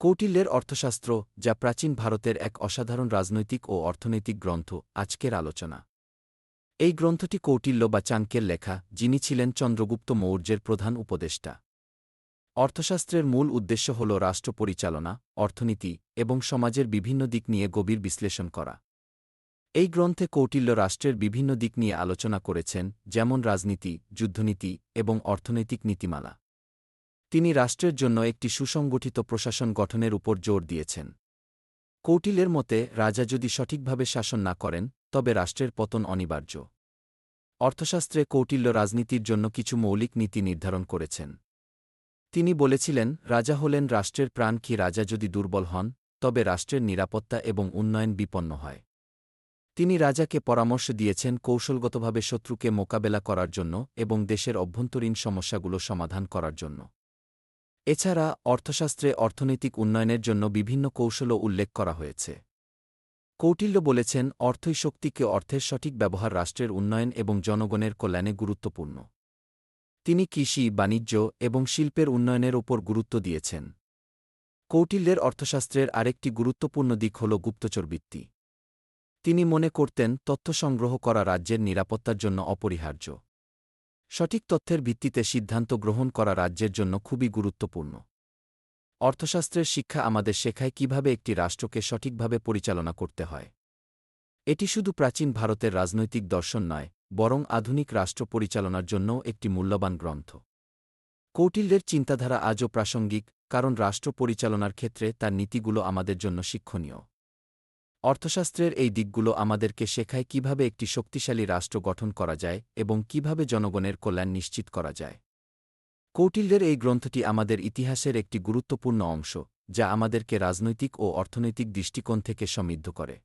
কৌটিল্যের অর্থশাস্ত্র, যা প্রাচীন ভারতের এক অসাধারণ রাজনৈতিক ও অর্থনৈতিক গ্রন্থ, আজকের আলোচনা। এই গ্রন্থটি কৌটিল্য বা চাঙ্কের লেখা, যিনি ছিলেন চন্দ্রগুপ্ত মৌর্যের প্রধান উপদেষ্টা। অর্থশাস্ত্রের মূল উদ্দেশ্য হল রাষ্ট্র পরিচালনা, অর্থনীতি এবং সমাজের বিভিন্ন দিক নিয়ে গভীর বিশ্লেষণ করা। এই গ্রন্থে কৌটিল্য রাষ্ট্রের বিভিন্ন দিক নিয়ে আলোচনা করেছেন, যেমন রাজনীতি, যুদ্ধনীতি এবং অর্থনৈতিক নীতিমালা। তিনি রাষ্ট্রের জন্য একটি সুসংগঠিত প্রশাসন গঠনের উপর জোর দিয়েছেন। কৌটিলের মতে, রাজা যদি সঠিকভাবে শাসন না করেন, তবে রাষ্ট্রের পতন অনিবার্য। অর্থশাস্ত্রে কৌটিল্য রাজনীতির জন্য কিছু মৌলিক নীতি নির্ধারণ করেছেন। তিনি বলেছিলেন, রাজা হলেন রাষ্ট্রের প্রাণ কি রাজা যদি দুর্বল হন, তবে রাষ্ট্রের নিরাপত্তা এবং উন্নয়ন বিপন্ন হয়। তিনি রাজাকে পরামর্শ দিয়েছেন কৌশলগতভাবে শত্রুকে মোকাবেলা করার জন্য এবং দেশের অভ্যন্তরীণ সমস্যাগুলো সমাধান করার জন্য। এছাড়া অর্থশাস্ত্রে অর্থনৈতিক উন্নয়নের জন্য বিভিন্ন কৌশলও উল্লেখ করা হয়েছে। কৌটিল্য বলেছেন অর্থই শক্তিকে অর্থের সঠিক ব্যবহার রাষ্ট্রের উন্নয়ন এবং জনগণের কল্যাণে গুরুত্বপূর্ণ। তিনি কৃষি, বাণিজ্য এবং শিল্পের উন্নয়নের ওপর গুরুত্ব দিয়েছেন। কৌটিল্যের অর্থশাস্ত্রের আরেকটি গুরুত্বপূর্ণ দিক হল গুপ্তচরবৃত্তি তিনি মনে করতেন, তথ্য সংগ্রহ করা রাজ্যের নিরাপত্তার জন্য অপরিহার্য। সঠিক তথ্যের ভিত্তিতে সিদ্ধান্ত গ্রহণ করা রাজ্যের জন্য খুবই গুরুত্বপূর্ণ। অর্থশাস্ত্রের শিক্ষা আমাদের শেখায় কীভাবে একটি রাষ্ট্রকে সঠিকভাবে পরিচালনা করতে হয়। এটি শুধু প্রাচীন ভারতের রাজনৈতিক দর্শন নয়, বরং আধুনিক রাষ্ট্র পরিচালনার জন্যও একটি মূল্যবান গ্রন্থ। কৌটিল্যের চিন্তাধারা আজও প্রাসঙ্গিক, কারণ রাষ্ট্র পরিচালনার ক্ষেত্রে তার নীতিগুলো আমাদের জন্য শিক্ষণীয়। অর্থশাস্ত্রের এই দিকগুলো আমাদেরকে শেখায় কীভাবে একটি শক্তিশালী রাষ্ট্র গঠন করা যায় এবং কীভাবে জনগণের কল্যাণ নিশ্চিত করা যায়। কৌটিল্যের এই গ্রন্থটি আমাদের ইতিহাসের একটি গুরুত্বপূর্ণ অংশ, যা আমাদেরকে রাজনৈতিক ও অর্থনৈতিক দৃষ্টিকোণ থেকে সমৃদ্ধ করে।